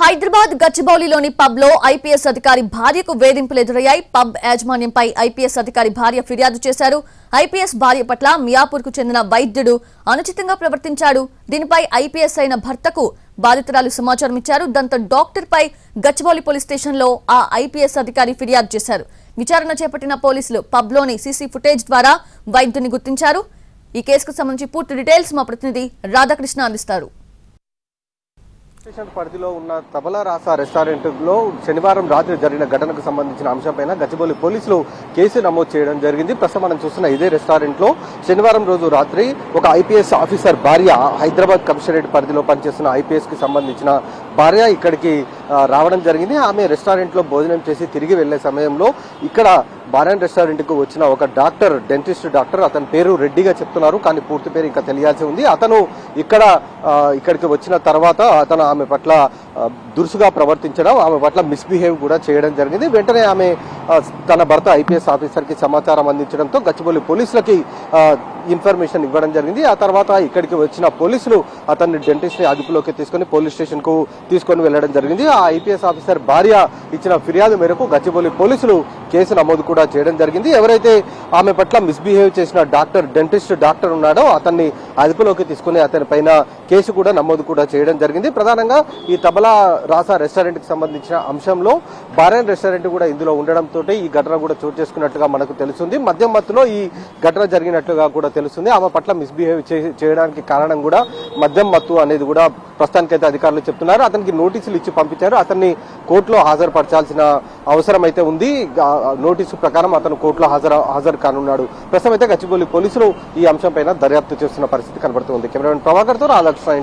Hyderabad గచ్చిబౌలిలోని పబ్లో IPS అధికారి భార్యకు వేధింపులు ఎదురయ్యాయి. పబ్ యాజమాన్యంపై ఐపీఎస్ అధికారి భార్య ఫిర్యాదు చేశారు. ఐపీఎస్ భార్య పట్ల మియాపూర్కు చెందిన వైద్యుడు అనుచితంగా ప్రవర్తించాడు. దీనిపై ఐపీఎస్ అయిన భర్తకు బాధితురాలు సమాచారం ఇచ్చారు. దాంతో డాక్టర్ పై గచ్చిబౌలి పోలీస్ స్టేషన్లో ఆ ఐపీఎస్ అధికారి ఫిర్యాదు చేశారు. విచారణ చేపట్టిన పోలీసులు పబ్లోని సీసీ ఫుటేజ్ ద్వారా వైద్యుని గుర్తించారు. ఈ కేసుకు సంబంధించి పూర్తి డీటెయిల్స్ మా ప్రతినిధి రాధాకృష్ణ అందిస్తారు. స్టేషన్ పరిధిలో ఉన్న తబలా రాసా రెస్టారెంట్లో శనివారం రాత్రి జరిగిన ఘటనకు సంబంధించిన అంశంపైన గచ్చిబౌలి పోలీసులు కేసు నమోదు చేయడం జరిగింది. ప్రస్తుతం మనం చూస్తున్న ఇదే రెస్టారెంట్లో శనివారం రోజు రాత్రి ఒక ఐపీఎస్ ఆఫీసర్ భార్య హైదరాబాద్ కమిషనరేట్ పరిధిలో పనిచేస్తున్న ఐపీఎస్కి సంబంధించిన భార్య ఇక్కడికి రావడం జరిగింది. ఆమె రెస్టారెంట్లో భోజనం చేసి తిరిగి వెళ్ళే సమయంలో ఇక్కడ బారాయణ రెస్టారెంట్కు వచ్చిన ఒక డాక్టర్ డెంటిస్ట్ డాక్టర్ అతని పేరు రెడ్డిగా చెప్తున్నారు. కానీ పూర్తి పేరు ఇంకా తెలియాల్సి ఉంది. అతను ఇక్కడ ఇక్కడికి వచ్చిన తర్వాత అతను ఆమె పట్ల దురుసుగా ప్రవర్తించడం ఆమె పట్ల మిస్బిహేవ్ కూడా చేయడం జరిగింది. వెంటనే ఆమె తన భర్త ఐపీఎస్ ఆఫీసర్కి సమాచారం అందించడంతో గచ్చిబౌలి పోలీసులకి ఇన్ఫర్మేషన్ ఇవ్వడం జరిగింది. ఆ తర్వాత ఇక్కడికి వచ్చిన పోలీసులు అతన్ని డెంటిస్ట్ని అదుపులోకి తీసుకొని పోలీస్ స్టేషన్కు తీసుకొని వెళ్ళడం జరిగింది. ఆ ఐపీఎస్ ఆఫీసర్ భార్య ఇచ్చిన ఫిర్యాదు మేరకు గచ్చిబౌలి పోలీసులు కేసు నమోదు కూడా చేయడం జరిగింది. ఎవరైతే ఆమె పట్ల మిస్బిహేవ్ చేసిన డాక్టర్ డెంటిస్ట్ డాక్టర్ ఉన్నాడో అతన్ని అదుపులోకి తీసుకుని అతని పైన కేసు కూడా నమోదు కూడా చేయడం జరిగింది. ప్రధానంగా ఈ తబలా రాసా రెస్టారెంట్కి సంబంధించిన అంశంలో బారాన్ రెస్టారెంట్ కూడా ఇందులో ఉండడంతో ఈ ఘటన కూడా చోటు చేసుకున్నట్టుగా మనకు తెలుస్తుంది. మద్యం మత్తులో ఈ ఘటన జరిగినట్లుగా కూడా తెలుస్తుంది. ఆమె పట్ల మిస్బిహేవ్ చేయడానికి కారణం కూడా మద్యం మత్తు అనేది కూడా ప్రస్తుతానికైతే అధికారులు చెప్తున్నారు. అతనికి నోటీసులు ఇచ్చి పంపించారు. అతన్ని కోర్టులో హాజరుపరచాల్సిన అవసరమైతే ఉంది. నోటీసు ప్రకారం అతను కోర్టులో హాజరు హాజరు కానున్నాడు. ప్రస్తుతం అయితే గచ్చిబౌలి పోలీసులు ఈ అంశంపైన దర్యాప్తు చేస్తున్న పరిస్థితి కనబడుతుంది కెమెరామెన్ ప్రభాకర్తో రాధాకృష్ణ